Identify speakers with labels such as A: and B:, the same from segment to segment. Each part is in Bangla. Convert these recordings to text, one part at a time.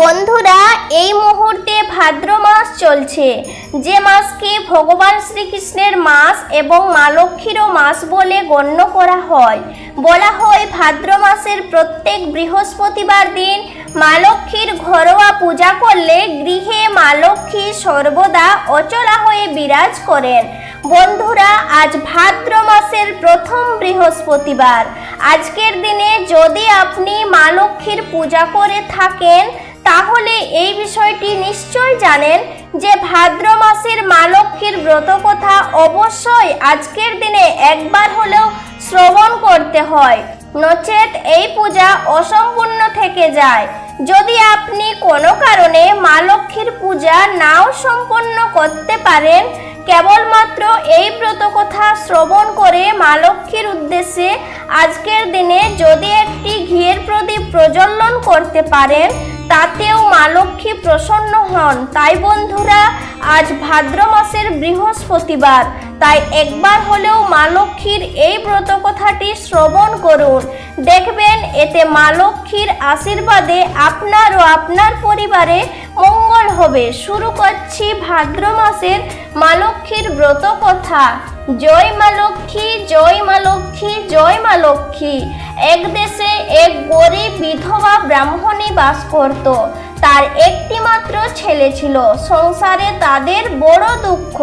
A: বন্ধুরা, এই মুহূর্তে ভাদ্র মাস চলছে। যে মাসকে ভগবান শ্রীকৃষ্ণের মাস এবং মা লক্ষ্মীরও মাস বলে গণ্য করা হয়। বলা হয় ভাদ্র মাসের প্রত্যেক বৃহস্পতিবার দিন মা লক্ষ্মীর ঘরোয়া পূজা করলে গৃহে মা লক্ষ্মী সর্বদা অচলা হয়ে বিরাজ করেন। বন্ধুরা, আজ ভাদ্র মাসের প্রথম বৃহস্পতিবার। আজকের দিনে যদি আপনি মা লক্ষ্মীর পূজা করে থাকেন তাহলে এই বিষয়টি নিশ্চয় জানেন যে ভাদ্র মাসের মা লক্ষ্মীর ব্রত কথা অবশ্যই আজকের দিনে একবার হলেও শ্রবণ করতে হয়। নচেত এই পূজা অসম্পূর্ণ থেকে যায়। যদি আপনি কোনো কারণে মা লক্ষ্মীর পূজা নাও সম্পন্ন করতে পারেন, কেবলমাত্র এই ব্রত কথা শ্রবণ করে মা লক্ষ্মীর উদ্দেশ্যে আজকের দিনে যদি একটি ঘিয়ের প্রদীপ প্রজ্বলন করতে পারেন তাতেও মা লক্ষ্মী প্রসন্ন হন। তাই বন্ধুরা আজ ভাদ্র মাসের বৃহস্পতিবার। তাই একবার হলেও মা লক্ষ্মীর এই ব্রত কথাটি শ্রবণ করুন। দেখবেন এতে মা লক্ষ্মীর আশীর্বাদে আপনার ও আপনার পরিবারে মঙ্গল হবে। শুরু করছি ভাদ্র মাসের মা লক্ষ্মীর ব্রত কথা জয় মা লক্ষ্মী, জয় মা লক্ষ্মী, জয় মা লক্ষ্মী। এক দেশে এক গরিব বিধবা ব্রাহ্মণী বাস করত। তার একটি মাত্র ছেলে ছিল। সংসারে তাদের বড় দুঃখ।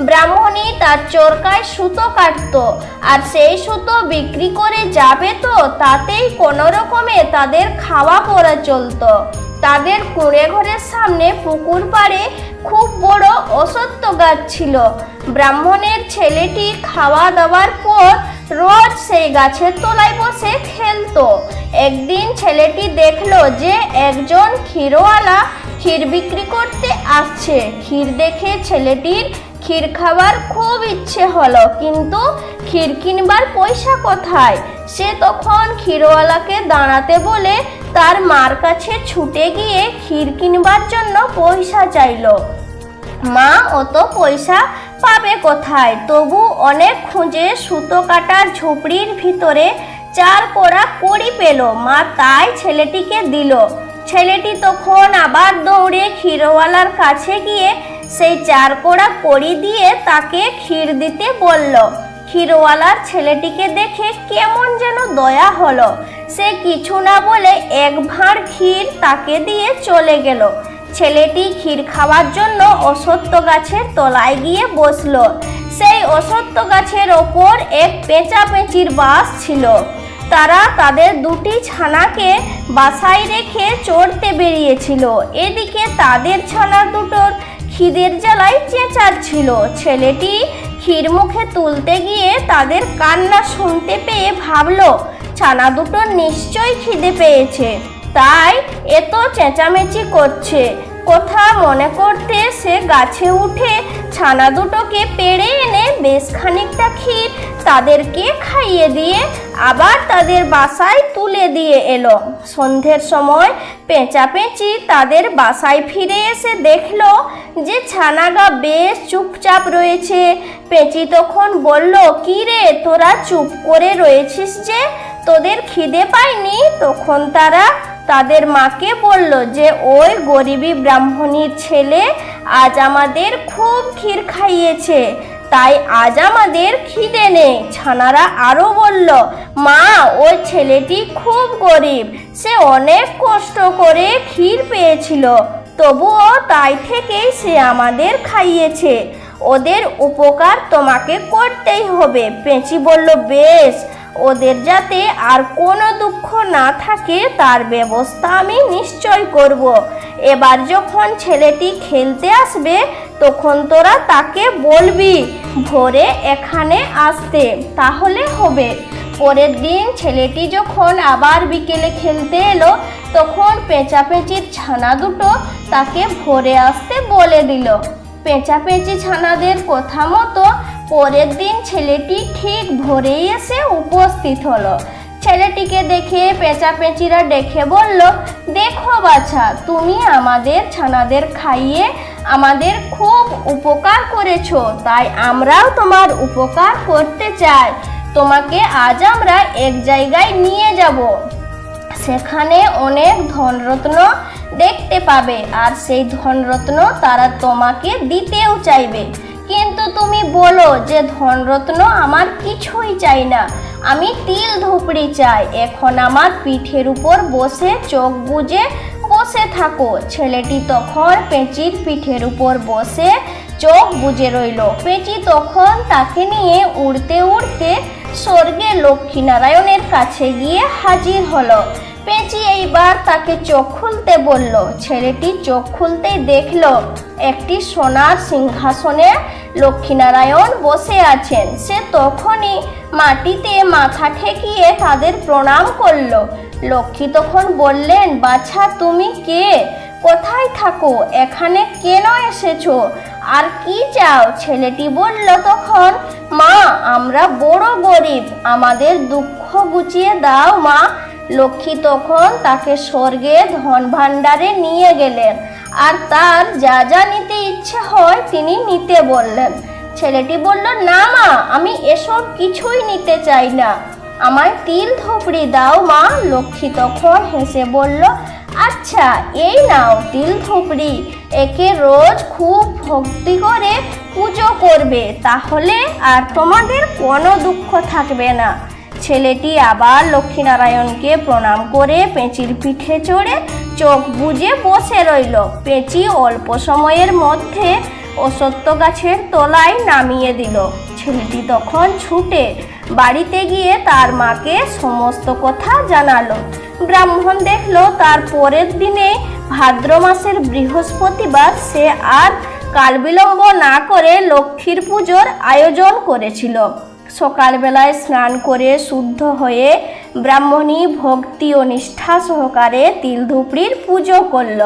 A: ব্রাহ্মণী তার চরকায় সুতো কাটত। আর সেই সুতো বিক্রি করে যাবে তো তাতেই কোনো রকমে তাদের খাওয়া পড়া চলতো। তাদের কুঁড়ে ঘরের সামনে পুকুর পাড়ে খুব বড় অসত্য গাছ ছিল। ব্রাহ্মণের ছেলেটি খাওয়া দাওয়ার পর রোজ সেই গাছের তলায় বসে খেলতো। একদিন ছেলেটি দেখল যে একজন ক্ষীরওয়ালা ক্ষীর বিক্রি করতে আসছে। ক্ষীর দেখে ছেলেটির ক্ষীর খাবার খুব ইচ্ছে হলো, কিন্তু ক্ষীর কিনবার পয়সা কোথায়? সে তখন ক্ষীরওয়ালাকে দাঁড়াতে বলে তার মার কাছে ছুটে গিয়ে ক্ষীর কিনবার জন্য পয়সা চাইলো। মা, অত পয়সা পাবে কোথায়? তবু অনেক খুঁজে সুতো কাটার ঝুপড়ির ভিতরে চার কোড়া কড়ি পেল। মা তাই ছেলেটিকে দিল। ছেলেটি তখন আবার দৌড়ে ক্ষীরওয়ালার কাছে গিয়ে সেই চার কোড়া কড়ি দিয়ে তাকে ক্ষীর দিতে বলল। ক্ষীরওয়ালার ছেলেটিকে দেখে কেমন যেন দয়া হলো। সে কিছু না বলে এক ভাঁড় ক্ষীর তাকে দিয়ে চলে গেল। ছেলেটি ক্ষীর খাওয়ার জন্য অসত্য গাছের তলায় গিয়ে বসল। সেই অসত্য গাছের ওপর এক পেঁচা পেঁচির বাস ছিল। তারা তাদের দুটি ছানাকে বাসায় রেখে চড়তে বেরিয়েছিল। এদিকে তাদের ছানা দুটোর খিদের জ্বালায় চেঁচাচ্ছিল ছেলেটি ক্ষীর মুখে তুলতে গিয়ে তাদের কান্না শুনতে পেয়ে ভাবল, ছানা দুটো নিশ্চয়ই খিদে পেয়েছে। তাই এত চেঁচামেচি করছে। কথা মনে করতে সে গাছে উঠে ছানা দুটোকে পেড়ে এনে বেশ খানিকটা ক্ষীর তাদেরকে খাইয়ে দিয়ে আবার তাদের বাসায় তুলে দিয়ে এলো। সন্ধ্যের সময় পেঁচা পেঁচি তাদের বাসায় ফিরে এসে দেখল যে ছানাগা বেশ চুপচাপ রয়েছে। পেঁচি তখন বলল, কি রে, তোরা চুপ করে রয়েছিস যে? তোদের খিদে পায়নি? তখন তারা তাদের মাকে বলল যে, ওই গরিবী ব্রাহ্মণীর ছেলে আজ আমাদের খুব ক্ষীর খাইয়েছে, তাই আজ আমাদের খিদে নেই। ছানারা আরও বলল, মা, ওই ছেলেটি খুব গরিব, সে অনেক কষ্ট করে ক্ষীর পেয়েছিল, তবুও তাই থেকেই সে আমাদের খাইয়েছে। ওদের উপকার তোমাকে করতেই হবে। পেঁচি বলল, বেশ ওদের যাতে আর কোনো দুঃখ না থাকে, তার ব্যবস্থা আমি নিশ্চয় করব। এবার যখন ছেলেটি খেলতে আসবে, তখন তোরা তাকে বলবি, ভোরে এখানে আসতে, তাহলে হবে পরের দিন ছেলেটি যখন আবার বিকেলে খেলতে এলো, তখন পেঁচাপেঁচির ছানা দুটো তাকে ভোরে আসতে বলে দিল পেঁচাপেঁচি ছানাদের কথা মতো পরের দিন ছেলেটি ঠিক ভোরেই এসে উপস্থিত হলো। ছেলেটিকে দেখে পেঁচাপেঁচিরা ডেকে বলল, দেখো বাছা, তুমি আমাদের ছানাদের খাইয়ে আমাদের খুব উপকার করেছ, তাই আমরাও তোমার উপকার করতে চাই। তোমাকে আজ আমরা এক জায়গায় নিয়ে যাব। সেখানে অনেক ধনরত্ন দেখতে পাবে, আর সেই ধনরত্ন তারা তোমাকে দিতেও চাইবে। কিন্তু তুমি বলো যে ধনরত্ন আমার কিছুই চাই না। আমি তিল ধুপড়ি চাই। এখন আমার পিঠের উপর বসে, চোখ বুজে বসে থাকো। ছেলেটি তখন পেঁচির পিঠের উপর বসে চোখ বুজে রইল। পেঁচি তখন তাকে নিয়ে উড়তে উড়তে স্বর্গে লক্ষ্মীনারায়ণের কাছে গিয়ে হাজির হলো। পেঁচি এইবার তাকে চোখ খুলতে বলল। ছেলেটি চোখ খুলতেই দেখল, একটি সোনার সিংহাসনে লক্ষ্মীনারায়ণ বসে আছেন। সে তখনই মাটিতে মাথা ঠেকিয়ে তাদের প্রণাম করল। লক্ষ্মী তখন বললেন, বাছা, তুমি কে? কোথায় থাকো? এখানে কেন এসেছ? আর কি চাও? ছেলেটি বলল তখন, মা, আমরা বড় গরিব। আমাদের দুঃখ গুছিয়ে দাও, মা। লক্ষ্মী তখন তাকে স্বর্গে ধন ভাণ্ডারে নিয়ে গেলেন। আর তার যা যা নিতে ইচ্ছে হয় তিনি নিতে বললেন। ছেলেটি বলল, না মা, আমি এসব কিছুই নিতে চাই না। আমায় তিল ধুপড়ি দাও মা। লক্ষ্মী তখন হেসে বলল আচ্ছা এই নাও তিল ধুপড়ি। একে রোজ খুব ভক্তি করে পুজো করবে। তাহলে আর তোমাদের কোনো দুঃখ থাকবে না। ছেলেটি আবার লক্ষ্মীনারায়ণকে প্রণাম করে পেঁচির পিঠে চড়ে চোখ বুজে বসে রইল। পেঁচি অল্প সময়ের মধ্যে অসত্য গাছের তলায় নামিয়ে দিল। ছেলেটি তখন ছুটে বাড়িতে গিয়ে তার মাকে সমস্ত কথা জানালো। ব্রাহ্মণ দেখল তার পরের দিনে ভাদ্র মাসের বৃহস্পতিবার, সে আর কালবিলম্ব না করে লক্ষ্মীর পুজোর আয়োজন করেছিল। সকালবেলায় স্নান করে শুদ্ধ হয়ে ব্রাহ্মণী ভক্তি ও নিষ্ঠা সহকারে তিলধুপড়ির পুজো করল।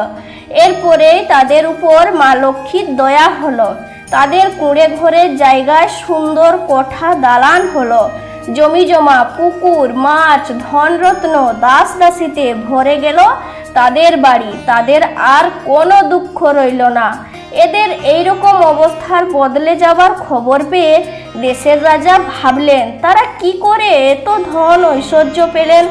A: এরপরেই তাদের উপর মা লক্ষ্মীর দয়া হলো। তাদের কুঁড়ে ঘরের জায়গায় সুন্দর কোঠা দালান হলো। জমি জমা, পুকুর, মাছ, ধনরত্ন দাস দাসীতে ভরে গেল তাদের বাড়ি। তাদের আর কোনো দুঃখ রইল না। এদের এইরকম অবস্থার বদলে যাবার খবর পেয়ে দেশের রাজা ভাবলেন, তারা কি করে এত ধন ঐশ্বর্য পেলেন?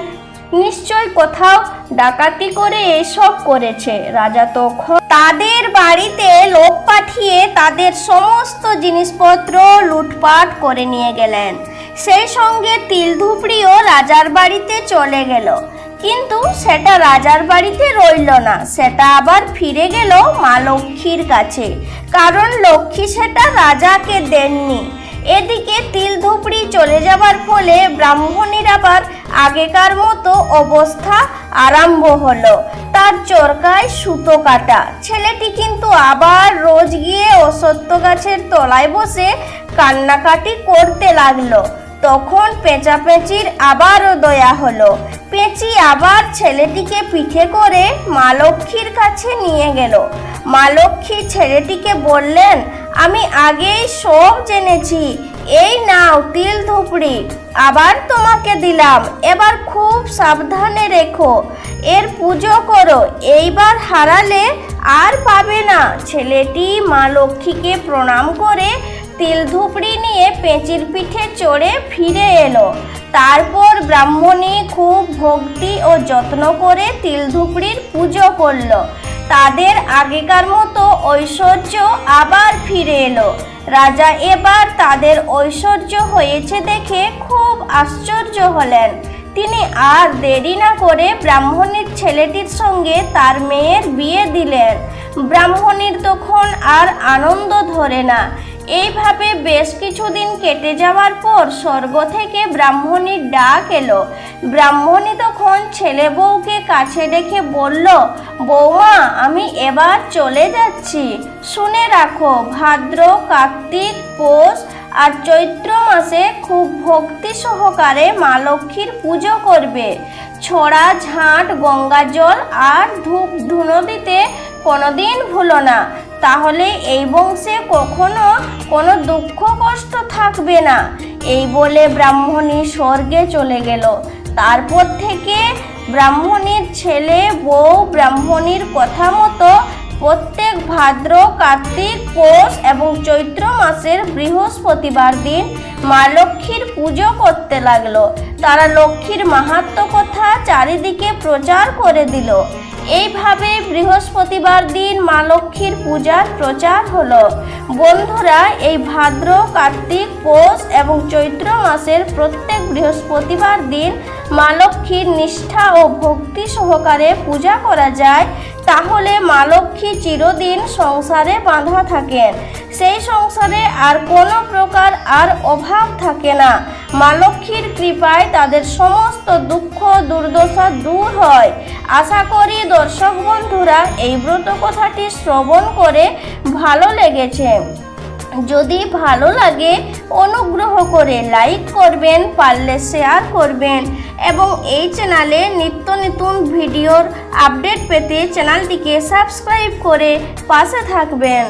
A: নিশ্চয় কোথাও ডাকাতি করে এসব করেছে। রাজা তখন তাদের বাড়িতে লোক পাঠিয়ে তাদের সমস্ত জিনিসপত্র লুটপাট করে নিয়ে গেলেন। সেই সঙ্গে তিলধুপড়িও রাজার বাড়িতে চলে গেল। কিন্তু সেটা রাজার বাড়িতে রইল না। সেটা আবার ফিরে গেল মা লক্ষ্মীর কাছে। কারণ লক্ষ্মী সেটা রাজাকে দেননি। এদিকে তিল ধুপড়ি চলে যাবার ফলে ব্রাহ্মণীর আবার আগেকার মতো অবস্থা আরম্ভ হলো। তার চরকায় সুতো কাটা। ছেলেটি কিন্তু আবার রোজ গিয়ে অসত্য গাছের তলায় বসে কান্নাকাটি করতে লাগল। তখন পেঁচাপেঁচির আবারও দয়া হলো। পেঁচি আবার ছেলেটিকে পিঠে করে মা লক্ষ্মীর কাছে নিয়ে গেল। মা লক্ষ্মী ছেলেটিকে বললেন, আমি আগেই সব জেনেছি। এই নাও তিল ধুপড়ি। আবার তোমাকে দিলাম। এবার খুব সাবধানে রেখো। এর পুজো করো। এইবার হারালে আর পাবে না। ছেলেটি মা লক্ষ্মীকে প্রণাম করে তিল ধুপড়ি নিয়ে পেঁচির পিঠে চড়ে ফিরে এলো। তারপর ব্রাহ্মণী খুব ভক্তি ও যত্ন করে তিল ধুপড়ির পুজো করল। তাদের আগেকার মতো ঐশ্বর্য আবার ফিরে এলো। রাজা এবার তাদের ঐশ্বর্য হয়েছে দেখে খুব আশ্চর্য হলেন। তিনি আর দেরি না করে ব্রাহ্মণীর ছেলেটির সঙ্গে তার মেয়ের বিয়ে দিলেন। ব্রাহ্মণীর তখন আর আনন্দ ধরে না। এইভাবে বেশ কিছুদিন কেটে যাওয়ার পর স্বর্গ থেকে ব্রাহ্মণীর ডাক এলো। ব্রাহ্মণী তখন ছেলে বউকে কাছে ডেকে বলল বৌমা আমি এবার চলে যাচ্ছি। শুনে রাখো, ভাদ্র, কার্তিক, পৌষ আর চৈত্র মাসে খুব ভক্তি সহকারে মা লক্ষ্মীর পুজো করবে। ছড়া, ঝাঁট, গঙ্গা জল আর ধূপ ধুনো দিতে কোনোদিন ভুলো না। তাহলে এই বংশে কখনো কোনো দুঃখ কষ্ট থাকবে না। এই বলে ব্রাহ্মণী স্বর্গে চলে গেল। তারপর থেকে ব্রাহ্মণীর ছেলে বউ ব্রাহ্মণীর কথা মতো প্রত্যেক ভাদ্র, কার্তিক, পৌষ এবং চৈত্র মাসের বৃহস্পতিবার দিন মা লক্ষ্মীর পুজো করতে লাগল। তারা লক্ষ্মীর মাহাত্ম কথা চারিদিকে প্রচার করে দিল। এইভাবে বৃহস্পতিবার দিন মা লক্ষ্মীর পূজার প্রচার হলো। বন্ধুরা, এই ভাদ্র, কার্তিক, পৌষ এবং চৈত্র মাসের প্রত্যেক বৃহস্পতিবার দিন মা লক্ষ্মীর নিষ্ঠা ও ভক্তি সহকারে পূজা করা যায়। তাহলে মা লক্ষ্মী চিরদিন সংসারে বাঁধা থাকেন। সেই সংসারে আর কোনো প্রকার আর অভাব থাকে না। মা লক্ষ্মীর কৃপায় তাদের সমস্ত দুঃখ, দুর্দশা দূর হয়। আশা করি দর্শক বন্ধুরা, এই ব্রত কথাটি শ্রবণ করে ভালো লেগেছে। যদি ভালো লাগে, অনুগ্রহ করে লাইক করবেন, পারলে শেয়ার করবেন এবং এই চ্যানেলে নিত্য নতুন ভিডিওর আপডেট পেতে চ্যানেলটিকে সাবস্ক্রাইব করে পাশে থাকবেন।